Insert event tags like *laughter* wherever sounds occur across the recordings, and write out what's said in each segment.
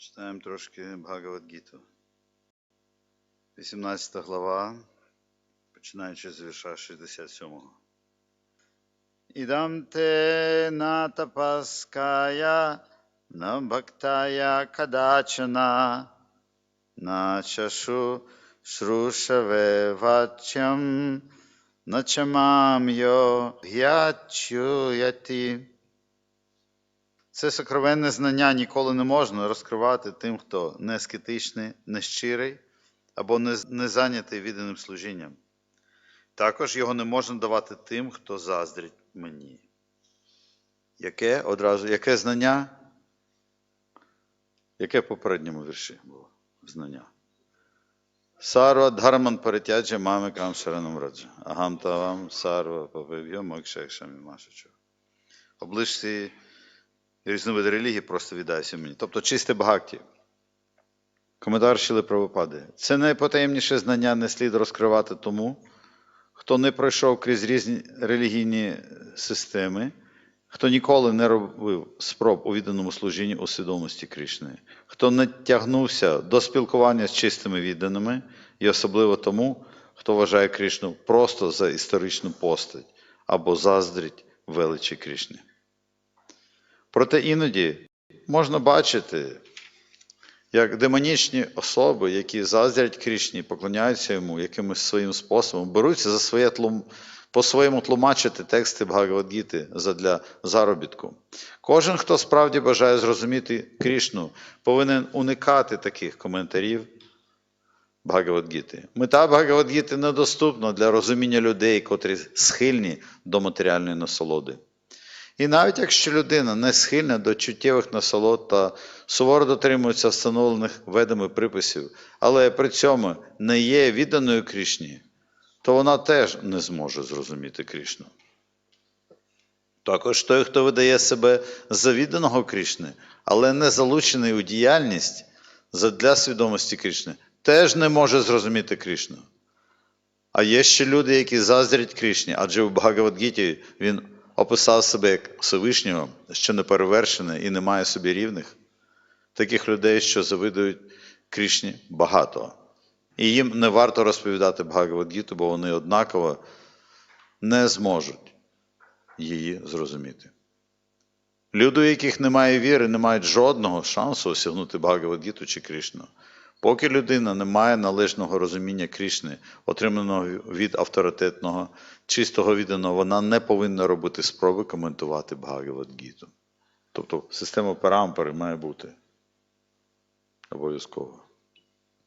Читаємо трошки Бхагавадгіту. 18 глава, починаючи з вірша 67. Ідам те на тапаская, на бхактая кадачана, на чашу шрушаве вачам, на чамам йо гячуяти. Це сокровенне знання ніколи не можна розкривати тим, хто не скетичний, не щирий або не, зайнятий відданим служінням. Також його не можна давати тим, хто заздрить мені. Яке одразу, яке знання? Яке в попередньому вірші було знання? Сарва дхарман паритяджа мамикам шаранам раджа. Агам тавам сарва павив'я мокшекшамі машачу. Обличці різновиди релігії просто віддайся мені. Тобто чисте багаті. Коментар Шили Правопади. Це найпотаємніше знання не слід розкривати тому, хто не пройшов крізь різні релігійні системи, хто ніколи не робив спроб у відданому служінні у свідомості Кришни, хто не тягнувся до спілкування з чистими відданими, і особливо тому, хто вважає Кришну просто за історичну постать або заздрить величі Кришни. Проте іноді можна бачити, як демонічні особи, які заздрять Крішні, поклоняються йому якимось своїм способом, беруться за своє тлум, по-своєму тлумачити тексти Бхагавадгіти задля заробітку. Кожен, хто справді бажає зрозуміти Крішну, повинен уникати таких коментарів Бхагавадгіти. Мета Бхагавадгіти недоступна для розуміння людей, котрі схильні до матеріальної насолоди. І навіть якщо людина не схильна до чуттєвих насолод та суворо дотримується встановлених ведами приписів, але при цьому не є відданою Крішні, то вона теж не зможе зрозуміти Крішну. Також той, хто видає себе за відданого Крішни, але не залучений у діяльність для свідомості Крішни, теж не може зрозуміти Крішну. А є ще люди, які заздрять Крішні, адже в Бхагавадгіті він описав себе як Всевишнього, що не перевершене і не має собі рівних. Таких людей, що завидують Крішні, багато. І їм не варто розповідати Бхагавадгіту, бо вони однаково не зможуть її зрозуміти. Люди, у яких немає віри, не мають жодного шансу осягнути Бхагавадгіту чи Крішну. Поки людина не має належного розуміння Крішни, отриманого від авторитетного, чистого відданого, вона не повинна робити спроби коментувати Бхагавадгіту. Тобто система парампори має бути обов'язково.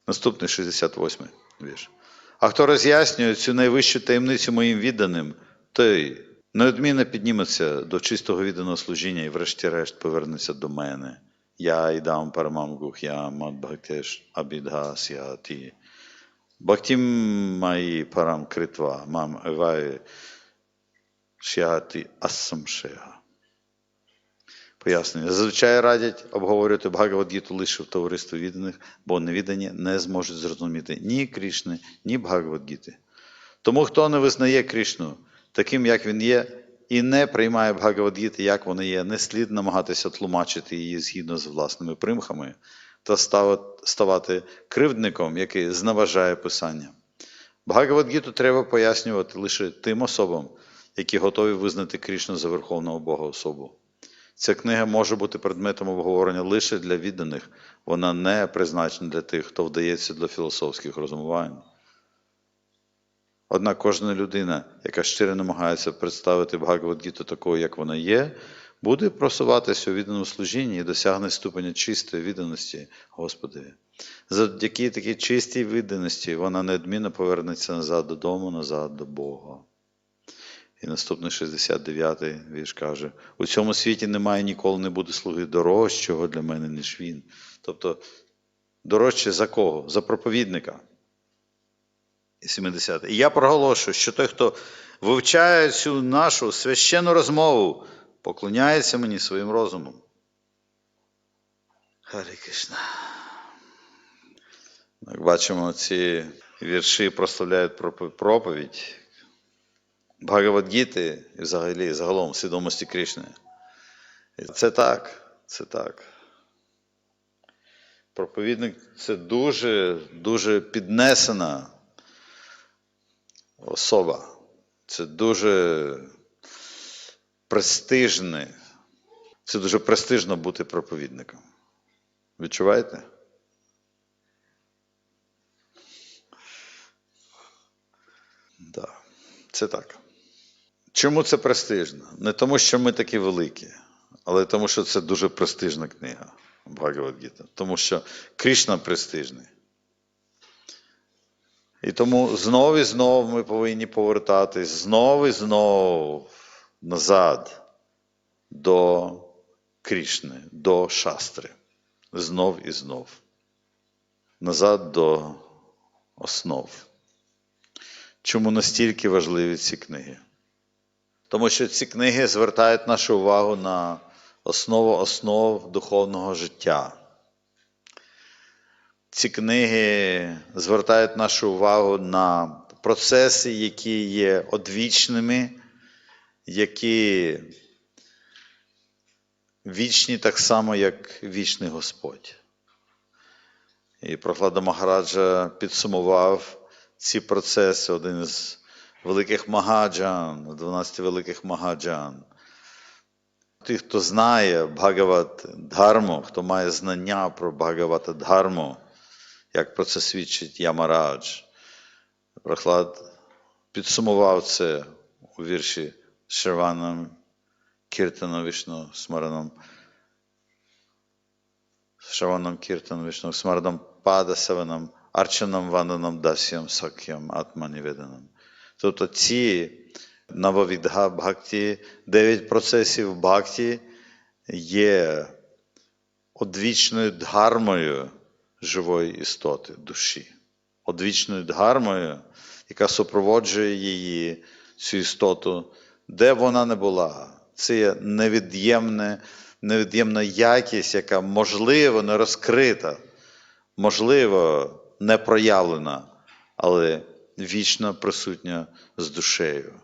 Наступний 68 вірш. А хто роз'яснює цю найвищу таємницю моїм відданим, той неодмінно підніметься до чистого відданого служіння і, врешті-решт, повернеться до мене. Я ідам парамам гух'ям ад бхактеш абідгасяті. Бхактім маї парам критва мам еває шяти. Пояснення. Зазвичай радять обговорювати Бхагавадгіту лише в товаристві відданих, бо невіддані не зможуть зрозуміти ні Крішни, ні Бхагавадгіти. Тому хто не визнає Крішну таким, як він є, і не приймає Бхагавадгіти, як вони є, не слід намагатися тлумачити її згідно з власними примхами та ставати кривдником, який зневажає Писання. Бхагавадгіту треба пояснювати лише тим особам, які готові визнати Крішну за Верховного Бога особу. Ця книга може бути предметом обговорення лише для відданих, вона не призначена для тих, хто вдається до філософських розумувань. Однак кожна людина, яка щиро намагається представити Бхагавадгіту такою, як вона є, буде просуватися у відданому служінні і досягне ступеня чистої відданості Господові. Завдяки такій чистій відданості вона неодмінно повернеться назад додому, назад до Бога. І наступний 69-й вірш каже: у цьому світі немає ніколи не буде слуги дорожчого для мене, ніж він. Тобто, дорожче за кого? За проповідника. І 70. І я проголошую, що той, хто вивчає цю нашу священну розмову, поклоняється мені своїм розумом. Харі Кришна. Як бачимо, ці вірші прославляють проповідь Бхагавадгіти і взагалі загалом свідомості Кришни. Це так, це так. Проповідник це дуже, дуже піднесена особа. Це дуже престижне. Це дуже престижно бути проповідником. Відчуваєте? Да, це так. Чому це престижно? Не тому, що ми такі великі, але тому, що це дуже престижна книга Бхагавадгіта. Тому що Кришна престижний. І тому знов і знов ми повинні повертатись знов і знов назад до Крішни, до шастри. Знов і знов. Назад до основ. Чому настільки важливі ці книги? Тому що ці книги звертають нашу увагу на основу основ духовного життя. Ці книги звертають нашу увагу на процеси, які є одвічними, які вічні так само, як вічний Господь. І Прохлада Магараджа підсумував ці процеси, один із великих магаджан, 12 великих магаджан. Ті, хто знає Бхагават Дharmu, хто має знання про Бхагавата Дharmu, як про це свідчить Ямарадж, Прохлад підсумував це у вірші Шерваном Кіртаном Вішну Смараном. Шаванам Кіртаном Вішну Смараном Падасаванам, Арчанам Ванданам Дасям Сакям Атманіведанам. Тобто ці Нававідга Бхакті, дев'ять процесів Бхакті є одвічною дхармою живої істоти, душі. Одвічною дхармою, яка супроводжує її, цю істоту, де вона не була. Це є невід'ємне, невід'ємна якість, яка можливо не розкрита, можливо, не проявлена, але вічно присутня з душею.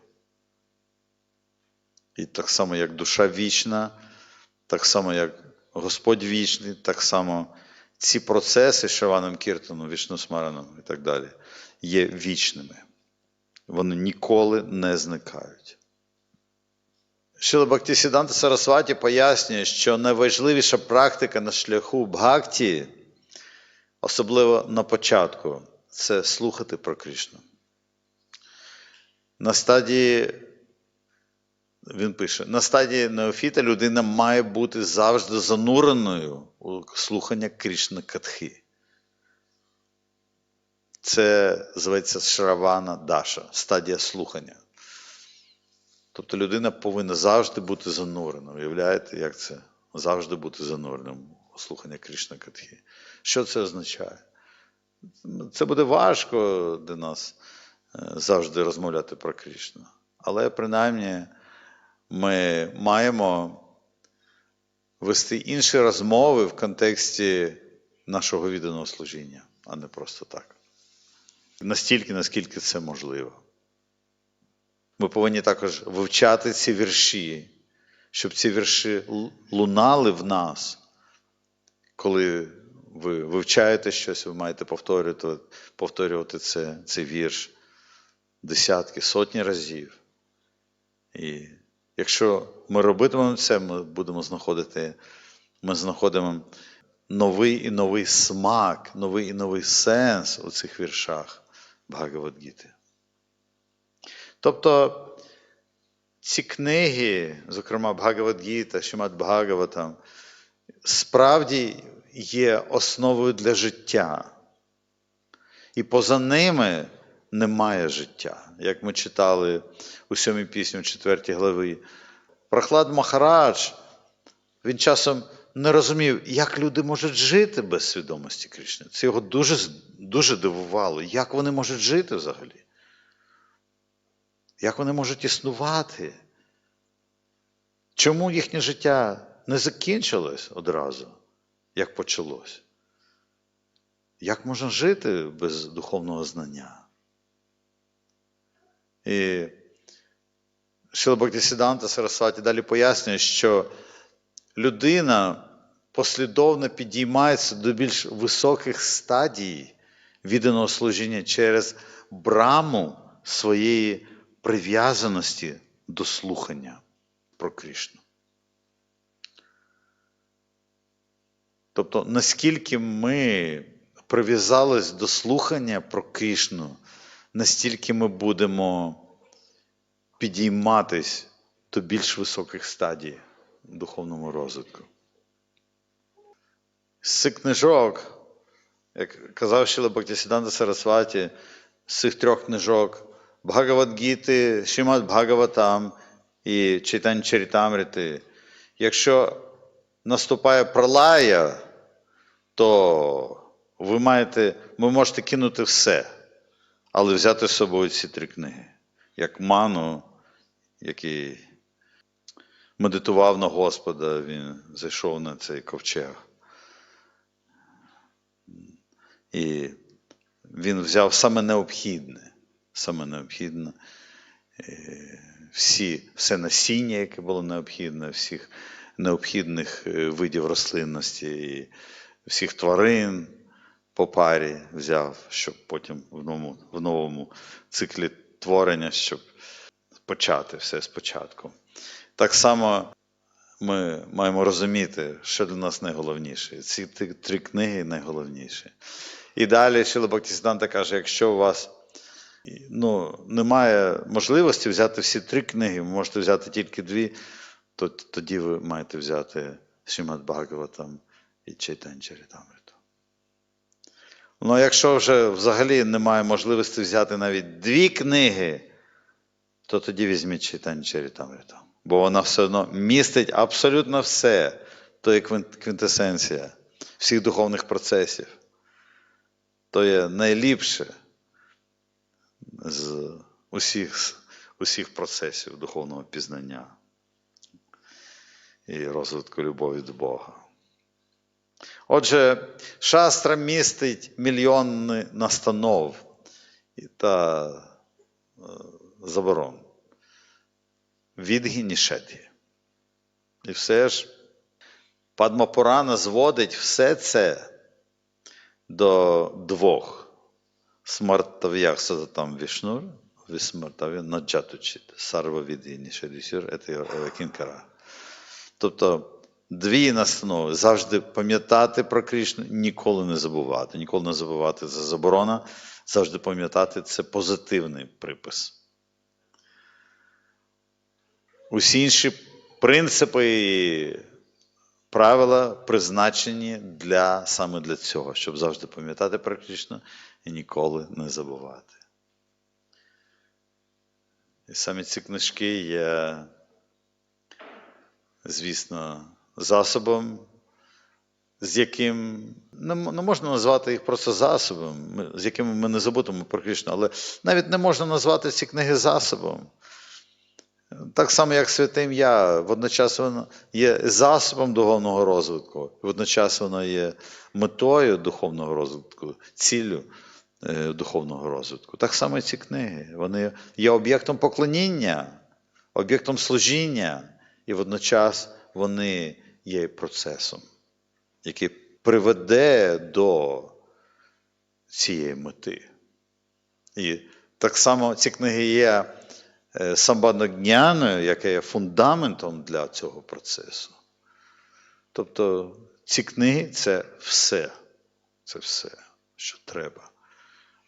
І так само, як душа вічна, так само, як Господь вічний, так само ці процеси Шаваном Кіртаном, Вішнусмараном і так далі є вічними. Вони ніколи не зникають. Шила Бхактисіданта Сарасваті пояснює, що найважливіша практика на шляху Бхакті, особливо на початку, це слухати про Кришну. На стадії, він пише, на стадії неофіта людина має бути завжди зануреною у слухання Кришна Катхи. Це зветься Шравана Даша, стадія слухання. Тобто людина повинна завжди бути занурена. Уявляєте, як це? Завжди бути зануреним у слухання Кришна Катхи. Що це означає? Це буде важко для нас завжди розмовляти про Кришну. Але принаймні ми маємо вести інші розмови в контексті нашого відданого служіння, а не просто так. Настільки, наскільки це можливо. Ми повинні також вивчати ці вірші, щоб ці вірші лунали в нас. Коли ви вивчаєте щось, ви маєте повторювати повторювати це, цей вірш десятки, сотні разів. І якщо ми робитимемо це, ми будемо знаходити, ми знаходимо новий і новий смак, новий і новий сенс у цих віршах Бхагавадгіти. Тобто ці книги, зокрема Бхагавадгіта, Шимат Бхагаватам, справді є основою для життя. І поза ними немає життя. Як ми читали у сьомій пісні, у четвертій главі. Прохлад Махарадж, він часом не розумів, як люди можуть жити без свідомості Кришни. Це його дуже, дуже дивувало, як вони можуть жити взагалі. Як вони можуть існувати? Чому їхнє життя не закінчилось одразу, як почалось? Як можна жити без духовного знання? І Шила Бхактисіданта Сарасваті далі пояснює, що людина послідовно підіймається до більш високих стадій відданого служіння через браму своєї прив'язаності до слухання про Крішну. Тобто, наскільки ми прив'язались до слухання про Крішну, настільки ми будемо підійматись до більш високих стадій в духовному розвитку. З цих книжок, як казав Шіла Бхактисіданта Сарасваті, з цих трьох книжок Бхагавадгіти, Шимат Бхагаватам і Чайтань Чарітамрити, якщо наступає пролая, то ви маєте, ви можете кинути все, але взяти з собою ці три книги, як ману, який медитував на Господа, він зайшов на цей ковчег. І він взяв саме необхідне, саме необхідне, всі, все насіння, яке було необхідне, всіх необхідних е, видів рослинності, і всіх тварин по парі взяв, щоб потім в новому, в новому циклі творення, щоб почати все спочатку. Так само ми маємо розуміти, що для нас найголовніше. Ці три- книги найголовніші. І далі Шіла Бхактисіданта каже, якщо у вас ну, немає можливості взяти всі три книги, ви можете взяти тільки дві, то тоді ви маєте взяти Шимат Бхагаватам і Чайтань Чарітамриту. Ну, якщо вже взагалі немає можливості взяти навіть дві книги, то тоді візьміть Чайтань Чарітамриту. Бо вона все одно містить абсолютно все, то є квінтесенція всіх духовних процесів. То є найліпше з усіх, усіх процесів духовного пізнання і розвитку любові до Бога. Отже, шастра містить мільйони настанов та е, заборон. Відгі нішеті. І все ж Падмапурана зводить все це до двох. Смартав'ях садатам вішнур, вісмартав'я наджатучит, сарва відгі нішедісюр, це кінкара. Тобто дві настанови завжди пам'ятати про Кришну, ніколи не забувати. Ніколи не забувати це заборона, завжди пам'ятати це позитивний припис. Усі інші принципи і правила призначені для, саме для цього, щоб завжди пам'ятати про Кришну і ніколи не забувати. І саме ці книжки є, звісно, засобом, з яким не можна назвати їх просто засобом, з якими ми не забудемо про Кришну, але навіть не можна назвати ці книги засобом. Так само, як святе ім'я, водночас воно є засобом духовного розвитку, водночас воно є метою духовного розвитку, ціллю е, духовного розвитку. Так само і ці книги. Вони є об'єктом поклоніння, об'єктом служіння, і водночас вони є процесом, який приведе до цієї мети. І так само ці книги є е, яка є фундаментом для цього процесу. Тобто ці книги це все, це все, що треба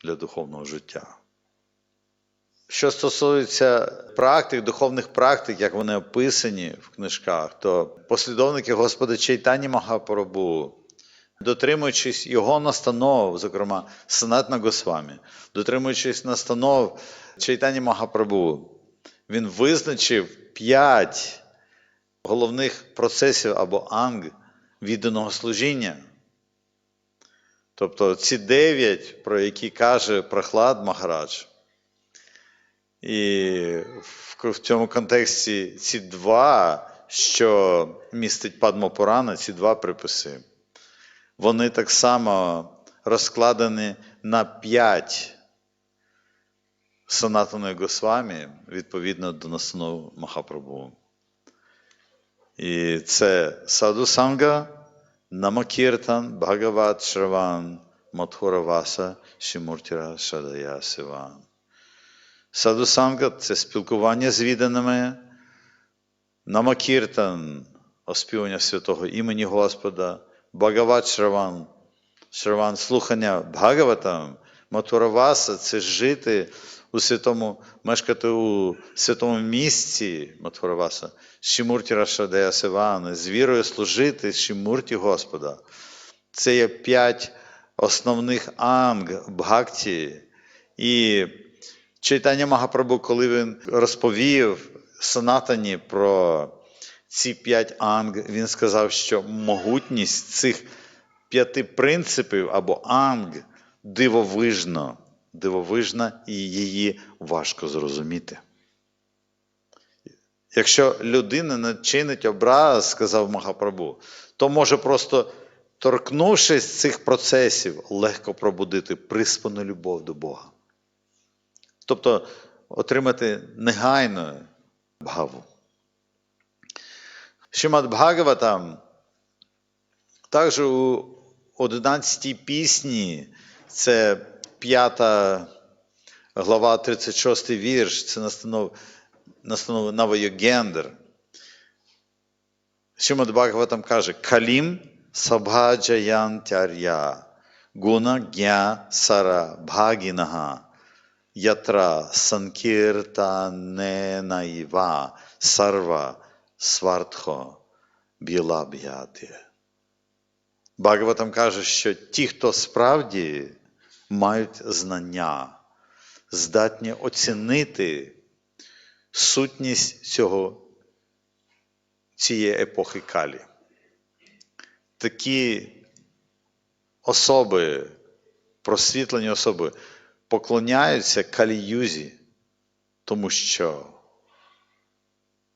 для духовного життя. Що стосується практик, духовних практик, як вони описані в книжках, то послідовники Господа Чайтані Махапрабху, дотримуючись його настанов, зокрема Санатна Госвамі, дотримуючись настанов Чайтані Махапрабху, він визначив п'ять головних процесів або анг відданого служіння. Тобто ці дев'ять, про які каже Прохлад Махарадж, і в, в цьому контексті ці два, що містить Падма Пурана, ці два приписи, вони так само розкладені на п'ять Санатаної Госвамі відповідно до настанов Махапрабху. І це Саду Санга, Намакіртан Бхагават Шраван Матхураваса Шимуртіра Шадая Сиван. Садусанга це спілкування з відданими. Намакіртан оспівання святого імені Господа, Бхагават Шраван, Шраван слухання Бхагаватам, Матураваса це жити у святому, мешкати у святому місці Матураваса, Шімурті Рашадея Сивани, з вірою служити Шімурті Господа. Це є п'ять основних анг бхакті. І Чайтання Магапрабу, коли він розповів Санатані про ці п'ять анг, він сказав, що могутність цих п'яти принципів або анг дивовижна, дивовижна і її важко зрозуміти. Якщо людина не чинить образ, сказав Махапрабу, то може просто, торкнувшись цих процесів, легко пробудити приспану любов до Бога. Тобто отримати негайно бхаву. Шимат Бхагаватам також у 11 пісні, це п'ята глава, 36 вірш, це настанов, настанов Навайогендер. Шимат Бхагаватам каже: Калім сабхаджаян тяря, гуна гя сара бхагінага, ятра санкіртаненаїва сарва свартхо білаб'яти. Бхагаватам каже, що ті, хто справді мають знання, здатні оцінити сутність цього, цієї епохи Калі. Такі особи, просвітлені особи, поклоняються Каліюзі, тому що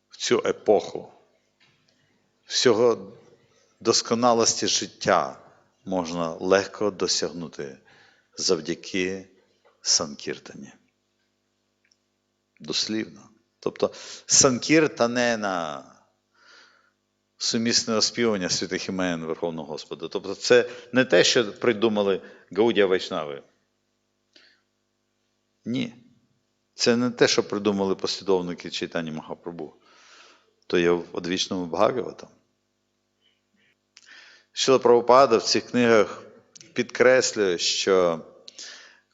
в цю епоху всього досконалості життя можна легко досягнути завдяки Санкіртані. Дослівно. Тобто Санкіртанена сумісне оспівання святих імен Верховного Господа. Тобто, це не те, що придумали Гаудія Вайшнави. Ні. Це не те, що придумали послідовники читання Махапрабу. То є в одвічному Бхагаватам. Шила Прабхупада в цих книгах підкреслює, що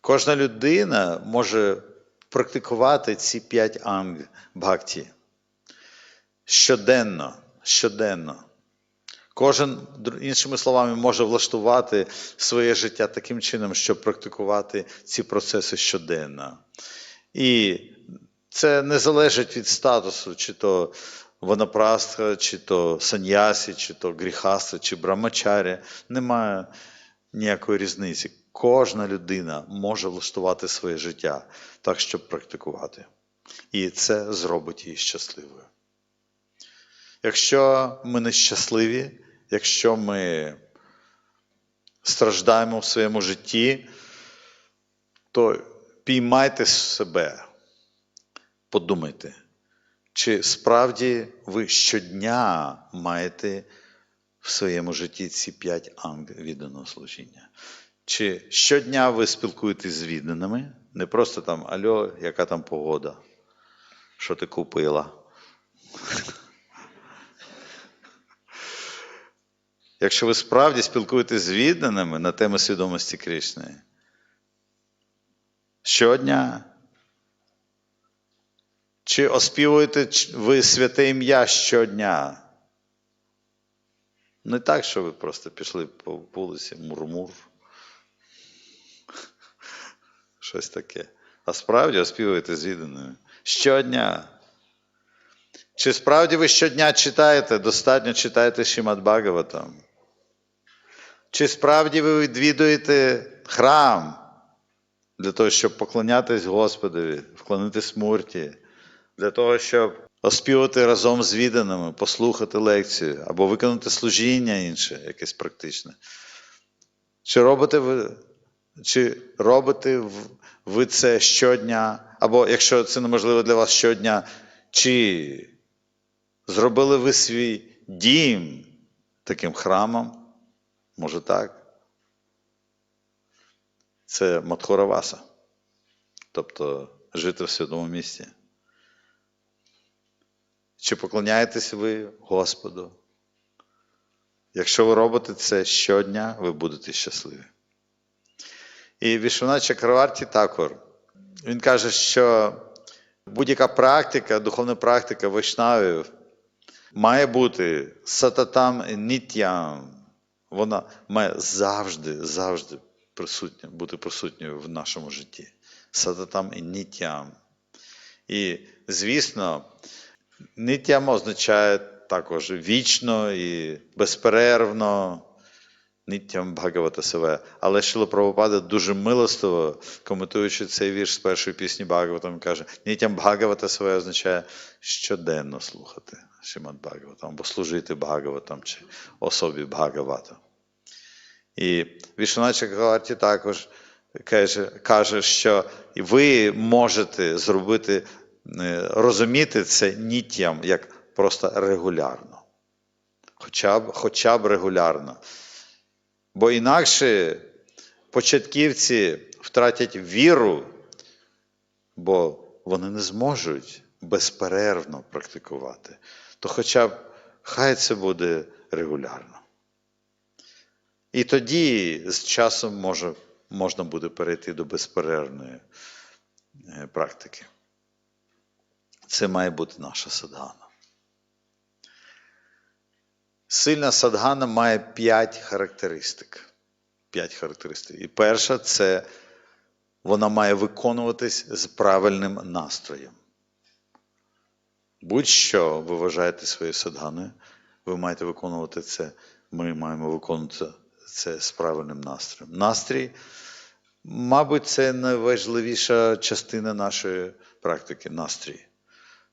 кожна людина може практикувати ці п'ять анг бхакті щоденно, щоденно. Кожен, іншими словами, може влаштувати своє життя таким чином, щоб практикувати ці процеси щоденно. І це не залежить від статусу, чи то ванапрастха, чи то саньясі, чи то гріхаста, чи брамачаря. Немає ніякої різниці. Кожна людина може влаштувати своє життя так, щоб практикувати. І це зробить її щасливою. Якщо ми нещасливі, якщо ми страждаємо в своєму житті, то піймайте себе, подумайте, чи справді ви щодня маєте в своєму житті ці п'ять анг відданого служіння? Чи щодня ви спілкуєтесь з відданими? Не просто там Альо, яка там погода? Що ти купила? Якщо ви справді спілкуєтесь з відданими на тему свідомості Кришни, щодня, чи оспівуєте ви святе ім'я щодня? Не так, що ви просто пішли по вулиці мурмур. *laughs* Щось таке. А справді оспівуєте з відданими. Щодня. Чи справді ви щодня читаєте, достатньо читаєте Шимат Бхагаватам? Чи справді ви відвідуєте храм для того, щоб поклонятись Господові, вклонити смерті, для того, щоб оспівати разом з відданими, послухати лекцію або виконати служіння інше, якесь практичне? Чи робите ви, чи робите ви це щодня, або якщо це неможливо для вас щодня, чи зробили ви свій дім таким храмом? Може так? Це Мадхураваса. Тобто жити в святому місці. Чи поклоняєтесь ви Господу? Якщо ви робите це щодня, ви будете щасливі. І Вішвана Чакраварті також. Він каже, що будь-яка практика, духовна практика вайшнавів має бути сататам нітям. Вона має завжди, завжди присутня, бути присутньою в нашому житті. Сататам і нітям. І, звісно, нітям означає також вічно і безперервно. Ниттям Бхагавата Саве. Але Шила Прабхупада дуже милостиво, коментуючи цей вірш з першої пісні Бхагаватам, каже: Ниттям Бхагавата Саве означає щоденно слухати Шимат Бхагаватам, або служити Бхагаватам чи особі Бхагавата. І Вішунача Гагарті також каже, каже, що ви можете зробити, е, розуміти це ниттям як просто регулярно. Хоча б, хоча б регулярно. Бо інакше початківці втратять віру, бо вони не зможуть безперервно практикувати. То хоча б хай це буде регулярно. І тоді з часом може, можна буде перейти до безперервної е, практики. Це має бути наша садгана. Сильна садгана має п'ять характеристик. П'ять характеристик. І перша це вона має виконуватись з правильним настроєм. Будь-що ви вважаєте своєю садганою, ви маєте виконувати це. Ми маємо виконувати це з правильним настроєм. Настрій, мабуть, це найважливіша частина нашої практики настрій.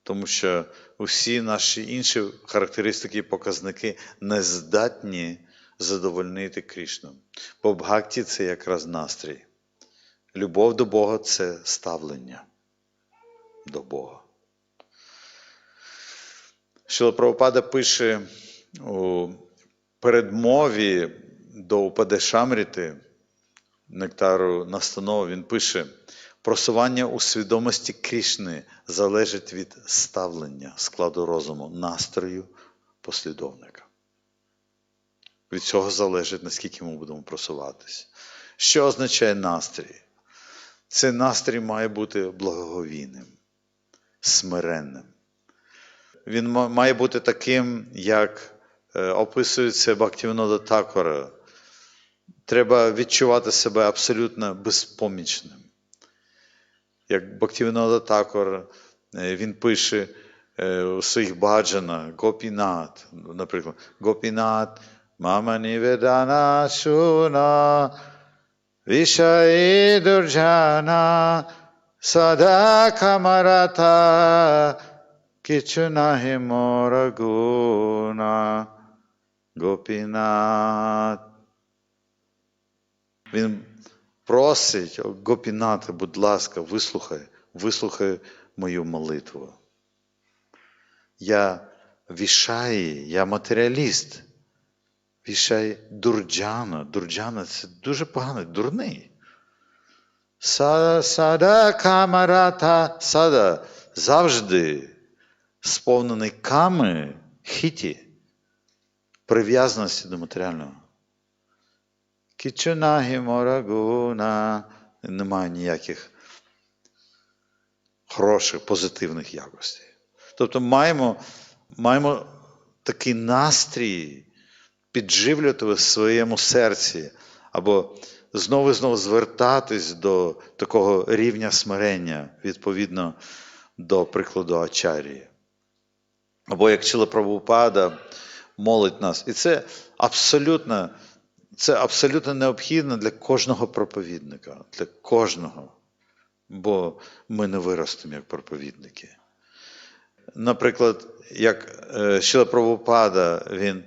Тому що усі наші інші характеристики і показники не здатні задовольнити Крішну. Бо Бхакті це якраз настрій. Любов до Бога це ставлення до Бога. Шила Прабхупада пише у передмові до Упадешамріти, нектару настанови, він пише. Просування у свідомості Крішни залежить від ставлення складу розуму, настрою послідовника. Від цього залежить, наскільки ми будемо просуватися. Що означає настрій? Цей настрій має бути благоговійним, смиренним. Він має бути таким, як описується Бхактівнода Такора. Треба відчувати себе абсолютно безпомічним як Бхактивінода Такор, він пише у своїх баджанах Гопінат, наприклад, Гопінат, Мама Ніведана Шуна, Вішаї Дурджана, Сада Камарата, Кичунахі Морагуна, Гопінат. Він просить, Гопінати, будь ласка, вислухай, вислухай мою молитву. Я вішаї, я матеріаліст. Вішай дурджана. Дурджана це дуже поганий, дурний. Сада, сада камарата, сада завжди сповнений ками хіті, прив'язаності до матеріального. Кічунагі морагуна. Немає ніяких хороших, позитивних якостей. Тобто маємо маємо такий настрій підживлювати в своєму серці, або знову і знову звертатись до такого рівня смирення, відповідно до прикладу Ачарії. Або як Чила Прабхупада молить нас. І це абсолютно це абсолютно необхідно для кожного проповідника, для кожного. Бо ми не виростемо як проповідники. Наприклад, як Шила Прабхупада, він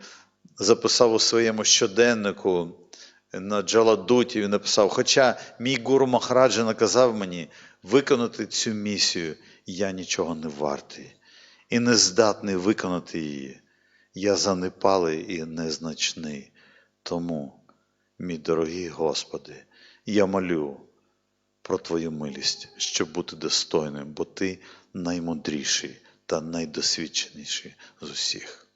записав у своєму щоденнику на Джаладуті, він написав: Хоча мій гуру Махараджа наказав мені виконати цю місію, я нічого не вартий і не здатний виконати її. Я занепалий і незначний. Тому Мій дорогий Господи, я молю про Твою милість, щоб бути достойним, бо Ти наймудріший та найдосвідченіший з усіх.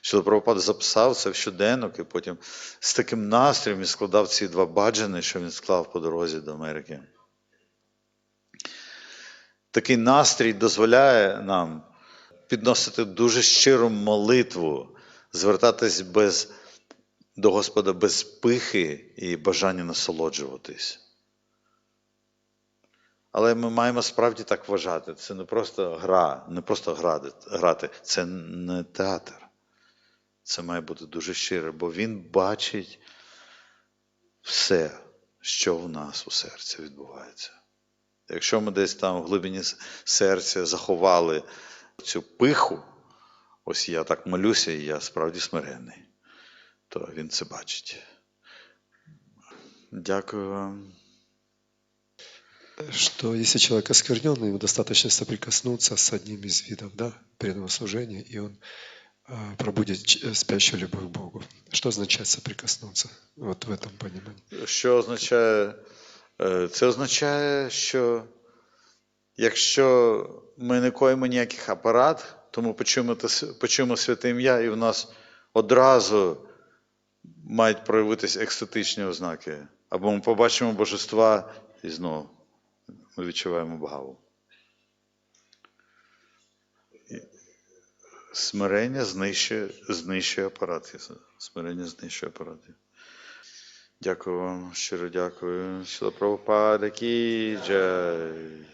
Що Прабхупада записав це в щоденник і потім з таким настроєм і складав ці два баджани, що він склав по дорозі до Америки. Такий настрій дозволяє нам підносити дуже щиру молитву, звертатись без, до Господа без пихи і бажання насолоджуватись. Але ми маємо справді так вважати. Це не просто гра, не просто грати, це не театр. Це має бути дуже щиро, бо він бачить все, що в нас у серці відбувається. Якщо ми десь там в глибині серця заховали цю пиху, ось я так молюся, і я справді смиренний, то він це бачить. Дякую вам. что если человек оскверненный, ему достаточно соприкоснуться с одним из видов да, преданного служения, и он а, пробудет ч- спящую любовь к Богу. Что означает соприкоснуться? Вот в этом понимании. Що означає? Е, Це означає, що якщо ми не коїмо ніяких апарат, то ми почуємо, те с- почуємо святе ім'я, і в нас одразу мають проявитися екстатичні ознаки. Або ми побачимо божества і знову ми відчуваємо бгаву. І Смирення знищує, знищує апарат. Смирення знищує апарат. Дякую вам, щиро дякую. Шила Прабхупада.